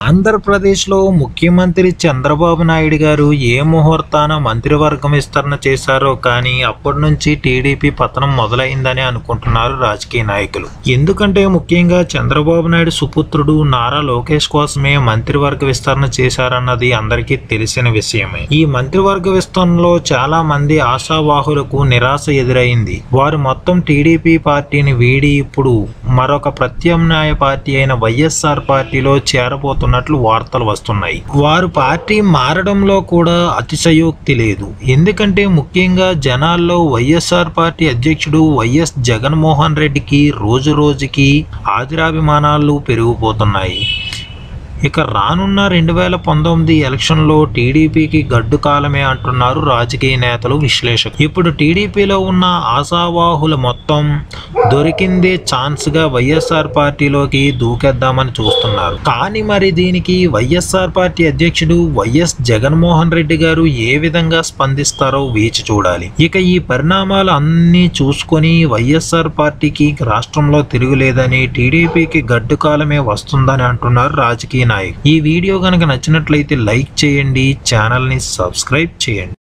ఆంధ్రప్రదేశ్లో ముఖ్యమంత్రి చంద్రబాబు నాయుడు గారు ఏ ముహూర్తాన మంత్రివర్గం విస్తరణ చేశారో కానీ అప్పటి నుంచి టీడీపీ పతనం మొదలైందని అనుకుంటున్నారు రాజకీయ నాయకులు. ఎందుకంటే ముఖ్యంగా చంద్రబాబు నాయుడు సుపుత్రుడు నారా లోకేష్ కోసమే మంత్రివర్గ విస్తరణ చేశారన్నది అందరికీ తెలిసిన విషయమే. ఈ మంత్రివర్గ విస్తరణలో చాలా మంది ఆశావాహులకు నిరాశ ఎదురైంది. వారు మొత్తం టీడీపీ పార్టీని వీడి ఇప్పుడు మరొక ప్రత్యామ్నాయ పార్టీ అయిన వైఎస్ఆర్ పార్టీలో చేరబోతున్నట్లు వార్తలు వస్తున్నాయి. వారు పార్టీ మారడంలో కూడా అతిశయోక్తి లేదు. ఎందుకంటే ముఖ్యంగా జనాల్లో వైఎస్ఆర్ పార్టీ అధ్యక్షుడు వైఎస్ జగన్మోహన్ రెడ్డికి రోజు రోజుకి ఆదిరాభిమానాలు పెరిగిపోతున్నాయి. ఇక రానున్న రెండు వేల పంతొమ్మిది ఎలక్షన్లో టీడీపీకి గడ్డు కాలమే అంటున్నారు రాజకీయ నేతలు విశ్లేషకులు. ఇప్పుడు టీడీపీలో ఉన్న ఆశావాహులు మొత్తం దొరికిందే ఛాన్స్గా వైఎస్ఆర్ పార్టీలోకి దూకేద్దామని చూస్తున్నారు. కానీ మరి దీనికి వైఎస్ఆర్ పార్టీ అధ్యక్షుడు వైఎస్ జగన్మోహన్ రెడ్డి గారు ఏ విధంగా స్పందిస్తారో వేచి చూడాలి. ఇక ఈ పరిణామాలు అన్నీ చూసుకొని వైఎస్ఆర్ పార్టీకి రాష్ట్రంలో తిరుగులేదని టీడీపీకి గడ్డు కాలమే వస్తుందని అంటున్నారు రాజకీయ నాయక్. ఈ వీడియో కనుక నచ్చినట్లయితే లైక్ చేయండి ఛానల్ని సబ్స్క్రైబ్ చేయండి.